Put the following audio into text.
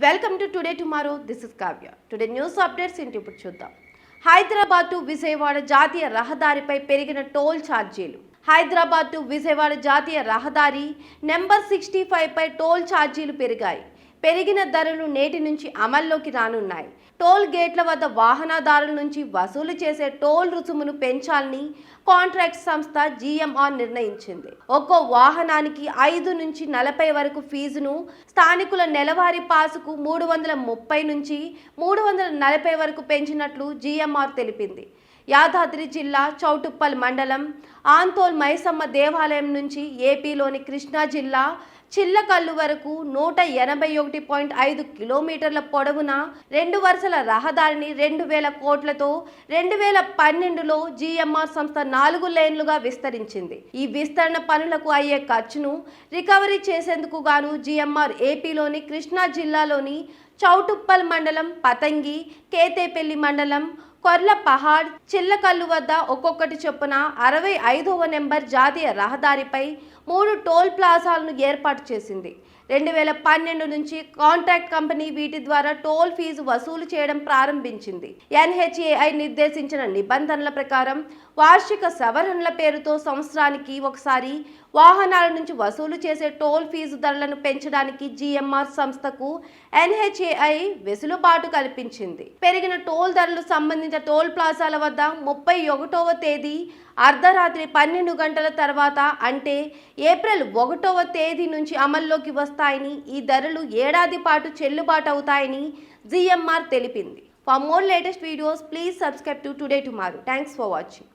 Welcome to today tomorrow this is Kavya today news updates ఏంటి ఇప్పుడు చూద్దాం. Hyderabad to Vijayawada జాతీయ రహదారిపై పెరిగిన టోల్ ఛార్జీలు. హైదరాబాద్ టు విజయవాడ జాతీయ రహదారి నెంబర్ సిక్స్టీ పై టోల్ ఛార్జీలు పెరిగాయి. పెరిగిన ధరలు నేటి నుంచి అమల్లోకి రానున్నాయి. టోల్ గేట్ల వద్ద వాహనదారుల నుంచి వసూలు చేసే టోల్ రుసుమును పెంచాలని కాంట్రాక్ట్ సంస్థ జీఎంఆర్ నిర్ణయించింది. ఒక్కో వాహనానికి ఐదు నుంచి నలభై వరకు ఫీజును స్థానికుల నెలవారీ పాసుకు మూడు వందల ముప్పై నుంచి మూడు వందల నలభై వరకు పెంచినట్లు జీఎంఆర్ తెలిపింది. యాదాద్రి జిల్లా చౌటుప్పల్ మండలం ఆంతోల్ మైసమ్మ దేవాలయం నుంచి ఏపీలోని కృష్ణా జిల్లా చిల్లకల్లు వరకు నూట ఎనభై ఒకటి పాయింట్ ఐదు కిలోమీటర్ల పొడవున రెండు వరుసల రహదారిని రెండు వేల కోట్లతో రెండు వేల పన్నెండులో జీఎంఆర్ సంస్థ నాలుగు లేన్లుగా విస్తరించింది. ఈ విస్తరణ పనులకు అయ్యే ఖర్చును రికవరీ చేసేందుకు గాను జీఎంఆర్ ఏపీలోని కృష్ణా జిల్లాలోని చౌటుప్పల్ మండలం పతంగి కేతేపల్లి మండలం కొర్ల పహాడ్ చిల్లకల్లు వద్ద ఒక్కొక్కటి చొప్పున అరవై ఐదవ నెంబర్ జాతీయ రహదారిపై మూడు టోల్ ప్లాజాలను ఏర్పాటు చేసింది. రెండు వేల పన్నెండు నుంచి కాంట్రాక్ట్ కంపెనీ వీటి ద్వారా టోల్ ఫీజు వసూలు చేయడం ప్రారంభించింది. ఎన్హెచ్ఏఐ నిర్దేశించిన నిబంధనల ప్రకారం వార్షిక సవరణల పేరుతో సంవత్సరానికి ఒకసారి వాహనాల నుంచి వసూలు చేసే టోల్ ఫీజు ధరలను పెంచడానికి జీఎంఆర్ సంస్థకు ఎన్హెచ్ఏఐ వెసులుబాటు కల్పించింది. పెరిగిన టోల్ ధరలు సంబంధించిన టోల్ ప్లాజాల వద్ద ముప్పై ఒకటవ తేదీ అర్ధరాత్రి పన్నెండు గంటల తర్వాత అంటే ఏప్రిల్ ఒకటవ తేదీ నుంచి అమల్లోకి వస్తాయని ఈ ధరలు ఏడాది పాటు చెల్లుబాటు అవుతాయని జిఎంఆర్ తెలిపింది. For more latest videos please subscribe to today tomorrow thanks for watching